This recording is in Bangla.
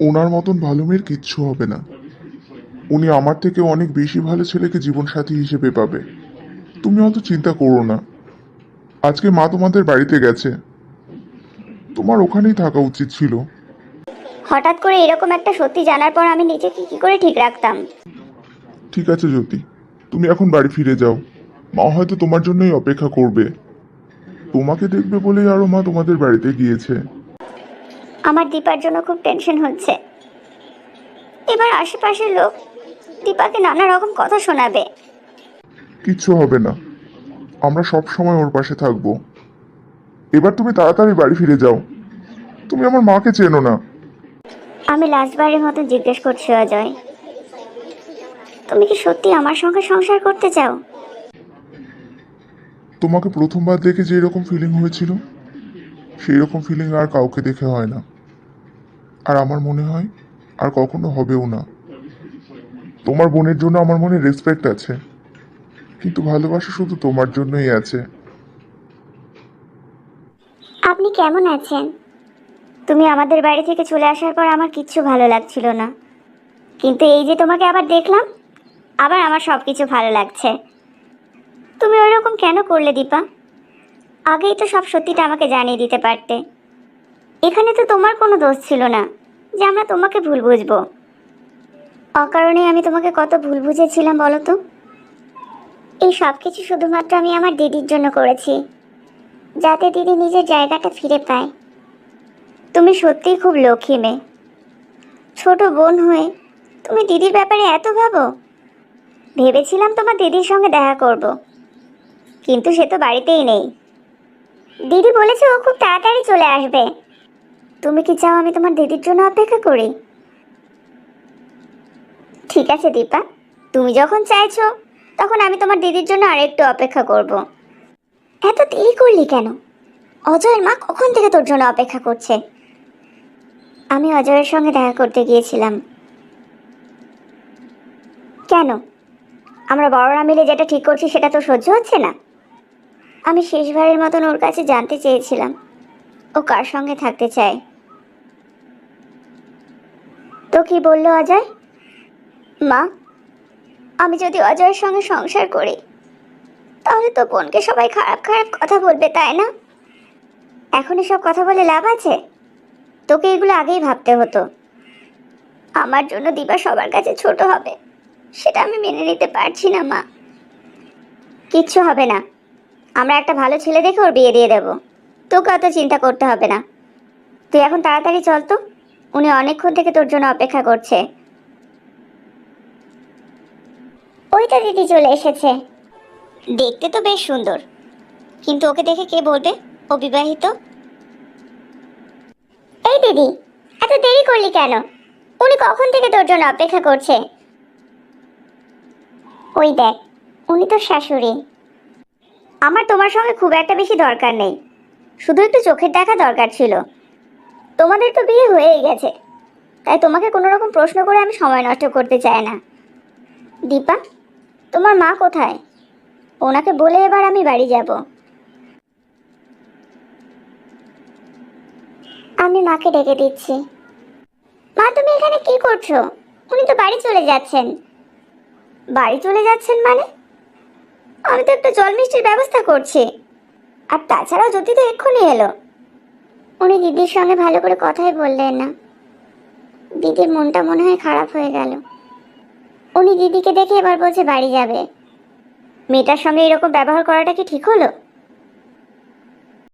ওনার মতন ভালো মেয়ের কিচ্ছু হবে না। উনি আমার থেকে অনেক বেশি ভালো ছেলেকে জীবনসাথী হিসেবে পাবে। তুমি অত চিন্তা করো না। আজকে মা তোমাদের বাড়িতে গেছে। তোমার ওখানেই থাকা উচিত ছিল। হঠাৎ করে এরকম একটা সত্যি জানার পর আমি নিজেকে কি করে ঠিক রাখতাম? ঠিক আছে জ্যোতি তুমি এখন বাড়ি ফিরে যাও। মা হয়তো তোমার জন্যই অপেক্ষা করবে। তোমাকে দেখবে বলেই আরও মা তোমাদের বাড়িতে গিয়েছে। আমার দীপার জন্য খুব টেনশন হচ্ছে। এবার আশেপাশের লোক দীপাকে নানা রকম কথা শোনাবে। কিচ্ছু হবে না। আমরা সব সময় ওর পাশে থাকব। এবার তুমি তাড়াতাড়ি বাড়ি ফিরে যাও। তুমি আমার মাকে চেনো না। আমি লাস্টবারের মতো জিজ্ঞেস করছি অজয় তুমি কি সত্যি আমার সঙ্গে সংসার করতে চাও? তোমাকে প্রথমবার দেখে যে এরকম ফিলিং হয়েছিল সেই রকম ফিলিং আর কাউকে দেখে হয় না। আর আমার মনে হয় আর কখনো হবেও না। তোমার বোনের জন্য আমার মনে রেসপেক্ট আছে। কিন্তু ভালোবাসা শুধু তোমার জন্যই আছে। আপনি কেমন আছেন? তুমি আমাদের বাড়ি থেকে চলে আসার পর আমার কিচ্ছু ভালো লাগছিল না। কিন্তু এই যে তোমাকে আবার দেখলাম, আবার আমার সব কিছু ভালো লাগছে। তুমি ওইরকম কেন করলে দীপা? আগেই তো সব সত্যিটা আমাকে জানিয়ে দিতে পারতে। এখানে তো তোমার কোনো দোষ ছিল না, যে আমরা তোমাকে ভুল বুঝব। অকারণে আমি তোমাকে কত ভুল বুঝেছিলাম বলো তো? এই সব কিছু শুধুমাত্র আমি আমার দিদির জন্য করেছি, যাতে দিদি নিজের জায়গাটা ফিরে পায়। তুমি সত্যিই খুব লক্ষ্মী মেয়ে। ছোট বোন হয়ে তুমি দিদির ব্যাপারে এত ভাবো? ভেবেছিলাম তোমার দিদির সঙ্গে দেখা করব, কিন্তু সে তো বাড়িতেই নেই। দিদি বলেছে ও খুব তাড়াতাড়ি চলে আসবে। তুমি কি চাও আমি তোমার দিদির জন্য অপেক্ষা করি? ঠিক আছে দীপা, তুমি যখন চাইছো, তখন আমি তোমার দিদির জন্য আরেকটু অপেক্ষা করব। এত দেরি করলি কেন? অজয়ের মা কখন থেকে তোর জন্য অপেক্ষা করছে? আমি অজয়ের সঙ্গে দেখা করতে গিয়েছিলাম। কেন? আমরা বড়রা মিলে যেটা ঠিক করছি সেটা তো সহ্য হচ্ছে না। আমি শেষবারের মতন ওর কাছে জানতে চেয়েছিলাম। ও কার সঙ্গে থাকতে চায়? তো কি বলল অজয়? মা, আমি যদি অজয়ের সঙ্গে সংসার করি, তাহলে তো বোনকে সবাই খারাপ খারাপ কথা বলবে, তাই না? এখন এসব কথা বলে লাভ আছে? তোকে এগুলো আগেই ভাবতে হতো। আমার জন্য দিবা সবার কাছে ছোট হবে, সেটা আমি মেনে নিতে পারছি না, মা। কিচ্ছু হবে না। আমরা একটা ভালো ছেলে দেখে ওর বিয়ে দিয়ে দেবো। তোকে অত চিন্তা করতে হবে না। তুই এখন তাড়াতাড়ি চল তো। উনি অনেকক্ষণ থেকে তোর জন্য অপেক্ষা করছে। ওইটা দিদি চলে এসেছে। দেখতে তো বেশ সুন্দর। কিন্তু ওকে দেখে কে বলবে? ও বিবাহিত এই দিদি, এত দেরি করলি কেন? উনি কখন থেকে তোর জন্য অপেক্ষা করছে? ওই দেখ, উনি তোর শাশুড়ি। আমার তোমার সঙ্গে খুব একটা বেশি দরকার নেই। শুধু একটু চোখের দেখা দরকার ছিল। তোমাদের তো বিয়ে হয়েই গেছে। তাই তোমাকে কোনো রকম প্রশ্ন করে আমি সময় নষ্ট করতে চাই না। দীপা, তোমার মা কোথায়? ওনাকে বলে এবার আমি বাড়ি যাব। আমি মাকে ডেকে দিচ্ছি। মা, তুমি এখানে কি করছ? উনি তো বাড়ি চলে যাচ্ছেন। বাড়ি চলে যাচ্ছেন মানে? আমি তো একটা জল মিষ্টির ব্যবস্থা করছি। আর তাছাড়াও যদি তো এক্ষুনি এলো। উনি দিদির সঙ্গে ভালো করে কথাই বললেন না। দিদির মনটা মনে হয় খারাপ হয়ে গেল। উনি দিদিকে দেখে এবার বলছে বাড়ি যাবে। মেয়েটার সঙ্গে এরকম ব্যবহার করাটা কি ঠিক হলো?